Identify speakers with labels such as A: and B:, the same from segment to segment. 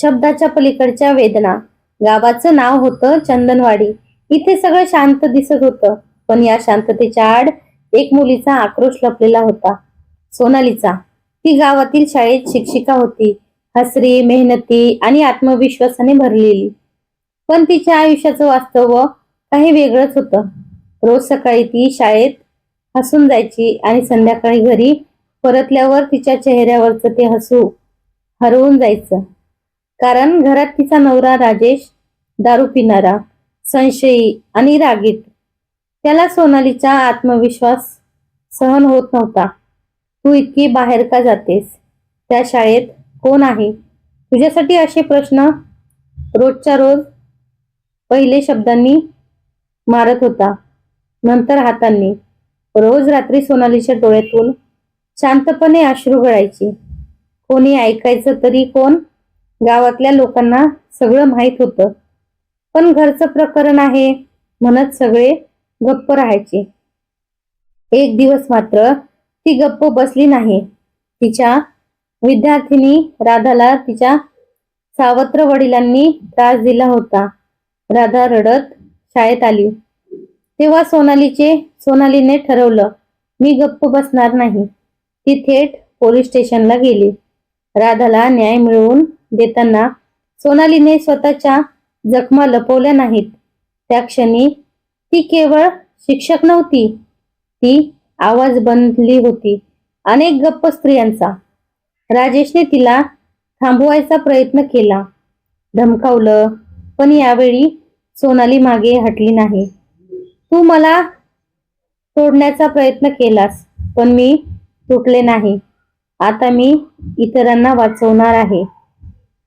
A: शब्दाच्या पलीकडच्या वेदना. गावाचं नाव होतं चंदनवाडी. इथे सगळं शांत दिसत होतं पण या शांततेच्या आड एक मुलीचा आक्रोश लपलेला होता. सोनालीचा. ती गावातील शाळेत शिक्षिका होती. हसरी मेहनती आणि आत्मविश्वासाने भरलेली. पण तिच्या आयुष्याचं वास्तव काही वेगळंच होतं. रोज सकाळी ती शाळेत हसून जायची आणि संध्याकाळी घरी परतल्यावर तिच्या चेहऱ्यावरचं ते हसू हरवून जायचं. कारण घरात तिचा नवरा राजेश दारू पिणारा संशयी आणि रागीट. त्याला सोनालीचा आत्मविश्वास सहन होत नव्हता. तू इतकी बाहेर का जातेस? त्या शाळेत कोण आहे? तुझ्यासाठी असे प्रश्न रोजच्या रोज पहिले शब्दांनी मारत होता नंतर हातांनी. रोज रात्री सोनालीच्या डोळ्यातून शांतपणे अश्रू गळायची. कोणी ऐकायचं तरी कोण गावातल्या लोकांना सगळं माहीत होतं. पण घरचं प्रकरण आहे म्हणत सगळे गप्प राहायचे. एक दिवस मात्र ती गप्प बसली नाही. तिच्या विद्यार्थिनी राधाला तिच्या सावत्र वडिलांनी त्रास दिला होता. राधा रडत शाळेत आली. तेव्हा सोनालीचे सोनालीने ठरवलं मी गप्प बसणार नाही. ती थेट पोलीस स्टेशनला गेली. राधाला न्याय मिळवून देताना सोनालीने स्वतःच्या जखमा लपवल्या नाहीत. त्या क्षणी ती केवळ शिक्षक नव्हती ती आवाज बनली होती. अनेक गप्प स्त्रियांचा. राजेशने तिला थांबवायचा प्रयत्न केला. धमकावलं पण यावेळी सोनाली मागे हटली नाही. तू मला तोडण्याचा प्रयत्न केलास पण मी तुटले नाही. आता मी इतरांना वाचवणार आहे.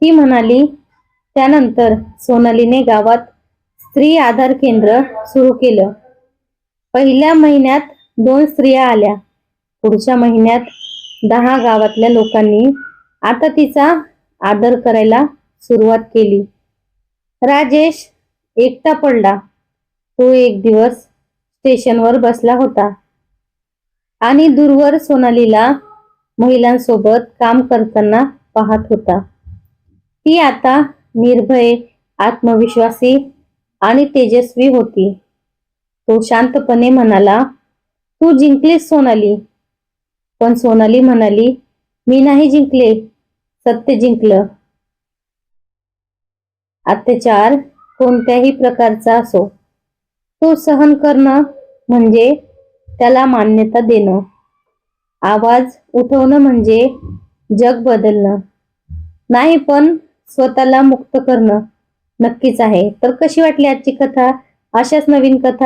A: ती म्हणाली त्यानंतर सोनालीने गावात स्त्री आधार केंद्र सुरू केलं. पहिल्या महिन्यात दोन स्त्रिया आल्या. पुढच्या महिन्यात दहा गावातल्या लोकांनी आता तिचा आदर करायला सुरुवात केली. राजेश एकटा पडला. तो एक दिवस स्टेशनवर बसला होता आणि दूरवर सोनालीला महिलांसोबत काम करताना पाहत होता. ती आता निर्भय आत्मविश्वासी आणि तेजस्वी होती. तो शांतपणे म्हणाला तू जिंकलीस सोनाली. पण सोनाली म्हणाली मी नाही जिंकले सत्य जिंकलं. अत्याचार कोणत्याही प्रकारचा असो. तो सहन करणं म्हणजे त्याला मान्यता देणं. आवाज उठवणं म्हणजे जग बदलणं. नाही पण स्वतःला मुक्त करणं नक्कीच आहे. तर कशी वाटली आजची कथा? अशाच नवीन कथा